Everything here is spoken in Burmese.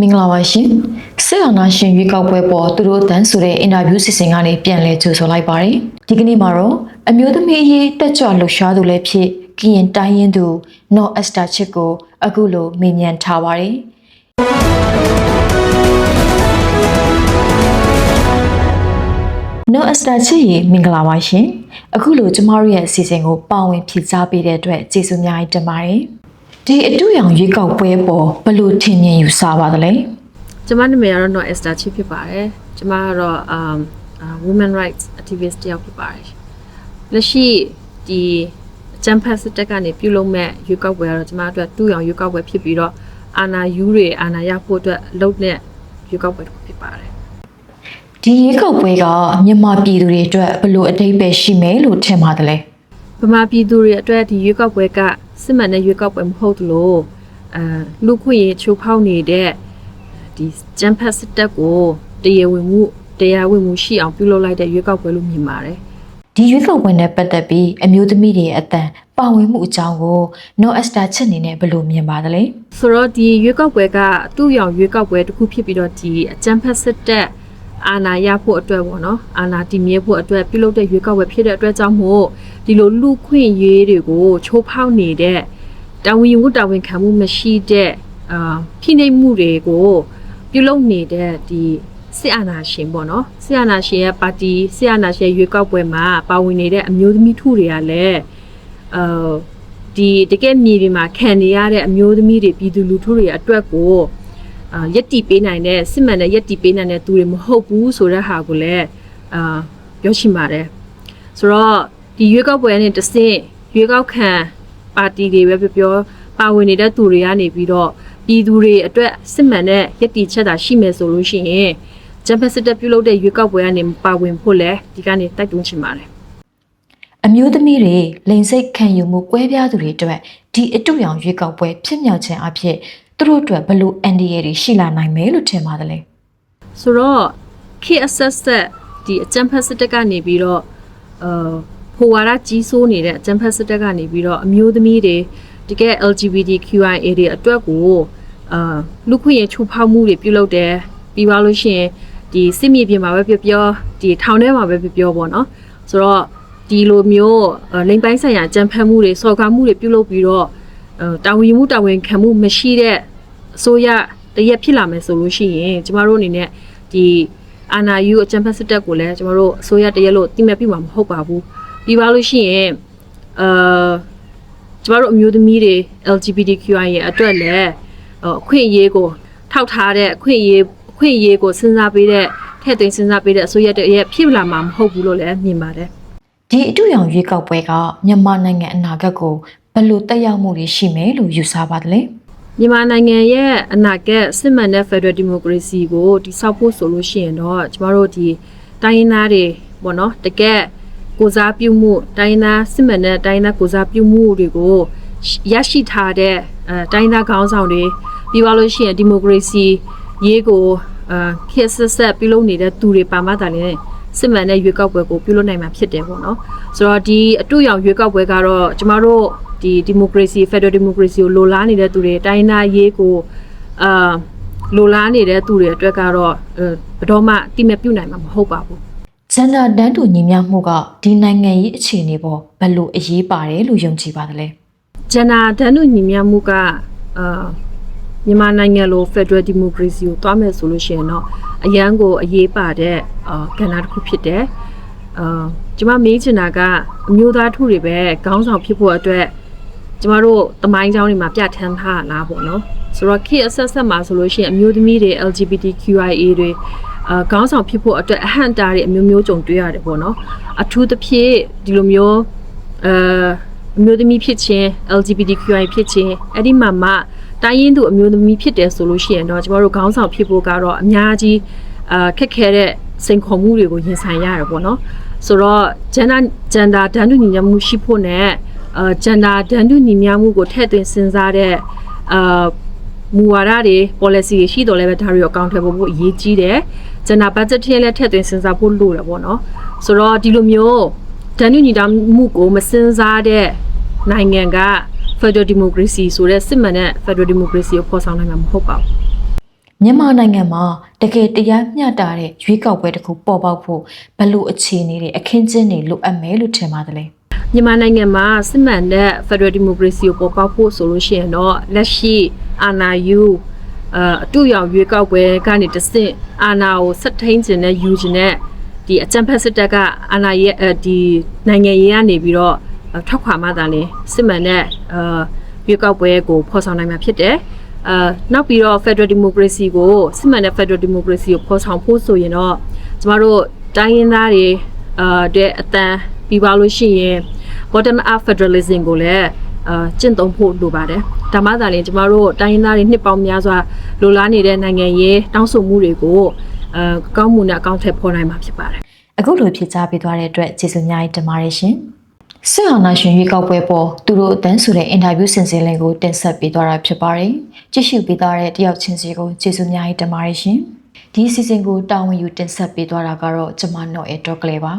မင်္ဂလာပါရှင်စစ်အာဏာရှင်ရွေးကောက်ပွဲပေါ်သူတို့တန်းဆိုတဲ့အင်တာဗျူးစီစဉ်ကနေပြန်လည်ကြိုဆိုလိုက်ပါတယ်ဒီကနေ့မှာတော့အမျိုးသမီးအရေးတက်ကြွလှုပ်ရှားသူလည်းဖြစ်ကရင်တိုင်းရင်းသူနော်အက်စတာချစ်ကို အခုလိုမေးမြန်းထားပါတယ်နော်အက်စတာချစ်ရေမင်္ဂလာပါရှင်အခုလိုကျမတို့ရဲ့အစီအစဉ်ကိုပါဝင်ဖြည့်ကြားပေးတဲ့အတွက်ကျေးဇူးအများကြီးတင်ပါတယ် ဒီအတူရောင်ရွေးကောက်ပွဲပေါ်ဘယ်လိုထင်မြင်ယူဆပါသလဲကျမနာမည်ကတော့ Not Esther Chi ဖြစ်ပါတယ်ကျမကတော့ um uh, women rights activist တယောက်ဖြစ်ပါတယ်လက်ရှိဒီအချမ်းဖတ်စစ်တပ်ကနေပြုလုပ်မဲ့ရွေးကောက်ပွဲကတော့ကျမအတွက်တူအောင်ရွေးကောက်ပွဲဖြစ်ပြီးတော့အာဏာယူတွေအာဏာရဖို့အတွက်အလုပ်နဲ့ရွေးကောက်ပွဲတစ်ခုဖြစ်ပါတယ်ဒီရေကောက်ပွဲကမြန်မာပြည်သူတွေအတွက်ဘယ်လိုအတိတ်ပဲရှိမယ်လို့ထင်ပါသလဲဗမာပြည်သူတွေအတွက်ဒီရွေးကောက်ပွဲက စစ်မှန်တဲ့ရွေးကောက်ပွဲမဟုတ်သလိုအဲလူခွင့်ရေးချိုးဖောက်နေတဲ့ဒီချမ်းဖတ်စစ်တပ်ကိုတရားဝင်မှုတရားဝင်မှုရှိအောင်ပြုလုပ်လိုက်တဲ့ရွေးကောက်ပွဲလို့မြင်ပါတယ်ဒီရွေးကောက်ပွဲနဲ့ပတ်သက်ပြီးအမျိုးသမီးတွေရဲ့အတန်ပါဝင်မှုအကြောင်းကိုနော်အက်စတာချစ်အနေနဲ့ဘယ်လိုမြင်ပါသလဲဆိုတော့ဒီရွေးကောက်ပွဲကသူ့ရောင်ရွေးကောက်ပွဲတစ်ခုဖြစ်ပြီးတော့ဒီအကြမ်းဖက်စစ်တပ် အာဏာရဖို့အတွက်ပေါ့နော်အာဏာတည်မြဲဖို့အတွက်ပြုလုပ်တဲ့ရွေးကောက်ပွဲဖြစ်တဲ့အတွက်ကြောင့်မို့ဒီလိုလူခွင့်ရေးတွေကိုချိုးဖောက်နေတဲ့တာဝန်ယူမှုတာဝန်ခံမှုမရှိတဲ့အာဖိနှိပ်မှုတွေကိုပြုလုပ်နေတဲ့ဒီစစ်အာဏာရှင်ပေါ့နော်စစ်အာဏာရှင်ရဲ့ပါတီစစ်အာဏာရှင်ရွေးကောက်ပွဲမှာပါဝင်နေတဲ့အမျိုးသမီးထုတွေကလည်းအာဒီတကယ်မြေပြင်မှာခံနေရတဲ့အမျိုးသမီးတွေပြည်သူလူထုတွေအတွက်ကို အာရက်တီပေးနိုင်တဲ့စစ်မှန်တဲ့ရက်တီပေးနိုင်တဲ့သူတွေမဟုတ်ဘူးဆိုတဲ့ဟာကိုလည်းအာပြောချင်ပါတယ်ဆိုတော့ဒီရွေးကောက်ပွဲနဲ့တဆင့်ရွေးကောက်ခံပါတီတွေပဲပြောပြောပါဝင်နေတဲ့သူတွေကနေပြီးတော့ပြည်သူတွေအတွက်စစ်မှန်တဲ့ရက်တီချက်တာရှိမယ်ဆိုလို့ရှိရင်ဂျမ်ဖက်စစ်တပ်ပြုလုပ်တဲ့ရွေးကောက်ပွဲကနေပါဝင်ဖို့လဲဒီကနေတိုက်တွန်းချင်ပါတယ်အမျိုးသမီးတွေလိန်စိတ်ခံယူမှုကွဲပြားသူတွေအတွက်ဒီအတူရောင်ရွေးကောက်ပွဲဖြစ်မြောက်ခြင်းအဖြစ် သူတို့အတွက်ဘယ်လိုအန်ဒီရတွေရှိလာနိုင်မယ်လို့ထင်ပါသလဲဆိုတော့ခေတ်အဆက်ဆက်ဒီအကြံဖက်စစ်တပ်ကနေပြီးတော့အာဖိုဝါဒကြီးစိုးနေတဲ့အကြံဖက်စစ်တပ်ကနေပြီးတော့အမျိုးသမီးတွေတကယ် LGBTQIA တွေအတွက်ကိုအာလူခွင့်ရေးချိုးဖောက်မှုတွေပြုလုပ်တယ်ပြီးပါလို့ရှိရင်ဒီစစ်မြေပြင်မှာပဲပြောပြောဒီထောင်ထဲမှာပဲပြောပြောပေါ့နော်ဆိုတော့ဒီလိုမျိုးအာလိမ်ပိုင်းဆိုင်ရာအကြံဖက်မှုတွေစော်ကားမှုတွေပြုလုပ်ပြီးတော့အာ တာဝန်ယူမှုတာဝန်ခံမှုမရှိတဲ့အစိုးရတရက်ဖြစ်လာမယ်ဆိုလို့ရှိရင်ကျမတို့အနေနဲ့ဒီအာနာယူအကြံဖက်စစ်တပ်ကိုလည်းကျမတို့အစိုးရတရက်လို့တိမဲ့ပြမှာမဟုတ်ပါဘူးပြီးပါလို့ရှိရင်အာကျမတို့အမျိုးသမီးတွေ LGBTQI ရဲ့အတွက်လည်းအခွင့်အရေးကိုထောက်ထားတဲ့အခွင့်အရေးအခွင့်အရေးကိုစဉ်းစားပေးတဲ့ထည့်သွင်းစဉ်းစားပေးတဲ့အစိုးရတရက်ဖြစ်လာမှာမဟုတ်ဘူးလို့လည်းမြင်ပါတယ်ဒီအတူရောင်ရွေးကောက်ပွဲကမြန်မာနိုင်ငံအနာဂတ်ကို ဘယ်လိုတက်ရောက်မှုတွေရှိမယ်လို့ယူဆပါသလဲမြန်မာနိုင်ငံရဲ့အနာဂတ်စစ်မှန်တဲ့ Federal Democracy ကိုတည်ဆောက်ဖို့ဆိုလို့ရှိရင်တော့ကျမတို့ဒီတိုင်းရင်းသားတွေပေါ့နော်တကယ်ကိုစားပြုမှုတိုင်းရင်းသားစစ်မှန်တဲ့တိုင်းရင်းသားကိုစားပြုမှုတွေကိုရရှိထားတဲ့အဲတိုင်းရင်းသားခေါင်းဆောင်တွေပြီးပါလို့ရှိရင် Democracy ရေးကိုအာခေတ်ဆက်ဆက်ပြုလုပ်နေတဲ့သူတွေပါမှသာလျှင် စစ်မှန်တဲ့ရွေးကောက်ပွဲကိုပြုလုပ်နိုင်မှာဖြစ်တယ်ပေါ့နော်ဆိုတော့ဒီအတူရောင်ရွေးကောက်ပွဲကတော့ကျမတို့ဒီ democracy federal democracy ကိုလိုလားနေတဲ့သူတွေတိုင်းသားရေးကိုအာလိုလားနေတဲ့သူတွေအတွက်ကတော့အဲဘယ်တော့မှတိမဲ့ပြုတ်နိုင်မှာမဟုတ်ပါဘူးဂျန်ဒါတန်းတူညီမျှမှုကဒီနိုင်ငံရေးအခြေအနေပေါ်ဘယ်လိုအရေးပါတယ်လို့ယုံကြည်ပါသလဲဂျန်နာဒန်နုညီမျှမှုကအာ မြန်မာနိုင်ငံလို Federal Democracy ကိုသွားမယ်ဆိုလို့ရှိရင်တော့အရန်ကိုအရေးပါတဲ့ကဏ္ဍတစ်ခုဖြစ်တယ်။အာကျမမေးချင်တာကအမျိုးသားထုတွေပဲခေါင်းဆောင်ဖြစ်ဖို့အတွက်ကျမတို့တမိုင်းကြောင်းတွေမှာပြဋ္ဌာန်းထားလားပေါ့နော်။ဆိုတော့ key assessment မှာဆိုလို့ရှိရင်အမျိုးသမီးတွေ LGBTQIA တွေအာခေါင်းဆောင်ဖြစ်ဖို့အတွက်အဟန့်တာတွေအမျိုးမျိုးကြုံတွေ့ရတယ်ပေါ့နော်။အထူးသဖြင့်ဒီလိုမျိုးအာအမျိုးသမီးဖြစ်ခြင်း LGBTQI ဖြစ်ခြင်းအဲ့ဒီမှာမှ တိုင်းရင်းသူအမျိုးသမီးဖြစ်တယ်ဆိုလို့ရှိရင်တော့ကျမတို့ခေါင်းဆောင်ဖြစ်ဖို့ကတော့အများကြီးအာခက်ခဲတဲ့စိန်ခေါ်မှုတွေကိုရင်ဆိုင်ရတယ်ပေါ့နော်ဆိုတော့ gender gender ဒန်းတူညီမျှမှုရှိဖို့နဲ့အာ gender ဒန်းတူညီမျှမှုကိုထည့်သွင်းစဉ်းစားတဲ့အာမူဝါဒတွေ policy တွေရှိတော်လဲပဲဒါတွေကိုအကောင့်ထဲပေါ်ဖို့အရေးကြီးတယ် gender budget ထဲလည်းထည့်သွင်းစဉ်းစားဖို့လိုတယ်ပေါ့နော်ဆိုတော့ဒီလိုမျိုးဒန်းတူညီမှုကိုမစဉ်းစားတဲ့နိုင်ငံက Federal Democracy ဆိုတဲ့စစ်မှန်တဲ့ Federal Democracy ကိုဖော်ဆောင်နိုင်မှာမဟုတ်ပါဘူးမြန်မာနိုင်ငံမှာတကယ်တရားမျှတတဲ့ရွေးကောက်ပွဲတစ်ခုပေါ်ပေါက်ဖို့ဘယ်လိုအခြေအနေတွေအခင်းကျင်းတွေလိုအပ်မယ်လို့ထင်ပါတယ်လဲမြန်မာနိုင်ငံမှာစစ်မှန်တဲ့ Federal Democracy ကိုပေါ်ပေါက်ဖို့ဆိုလို့ရှိရင်တော့လက်ရှိအာဏာယူအအတူရောက်ရွေးကောက်ပွဲကနေတဆင့်အာဏာကိုဆက်ထိန်ခြင်းနဲ့ယူခြင်းနဲ့ဒီအကြံဖက်စစ်တပ်ကအာဏာရဲ့အဲဒီနိုင်ငံရေးကနေပြီးတော့အ ထောက်ခွာမှသာလေစစ်မှန်တဲ့အာရွေးကောက်ပွဲကိုဖော်ဆောင်နိုင်မှာဖြစ်တယ်အာနောက်ပြီးတော့ Federal Democracy ကိုစစ်မှန်တဲ့ Federal Democracy ကိုဖော်ဆောင်ဖို့ဆိုရင်တော့ကျမတို့တိုင်းရင်းသားတွေအာတဲ့အတန်းပြီးပါလို့ရှိရင် bottom up federalism ကိုလည်းအာကျင့်သုံးဖို့လိုပါတယ်။ဒါမှသာလျှင်ကျမတို့တိုင်းရင်းသားတွေနှစ်ပေါင်းများစွာလိုလားနေတဲ့နိုင်ငံရေးတောင်းဆိုမှုတွေကိုအာကောင်းမှုနဲ့အကောင့်ထည့်ဖော်နိုင်မှာဖြစ်ပါတယ်အခုလိုဖြစ်ကြပေးသွားတဲ့အတွက်ကျေးဇူးအများကြီးတင်ပါတယ်ရှင် ဆင်ဟာနာရှင်ရွေးကောက်ပွဲပေါ်သူတို့အတန်းဆိုတဲ့အင်တာဗျူးစင်စင်လေးကိုတင်ဆက်ပေးသွားတာဖြစ်ပါတယ်ကြည့်ရှုပေးသွားတဲ့တယောက်ချင်းစီကိုကျေးဇူးအများကြီးတင်ပါတယ်ရှင်ဒီအစီအစဉ်ကိုတာဝန်ယူတင်ဆက်ပေးသွားတာကတော့ကျွန်မနော်အဲတော့ကလေးပါ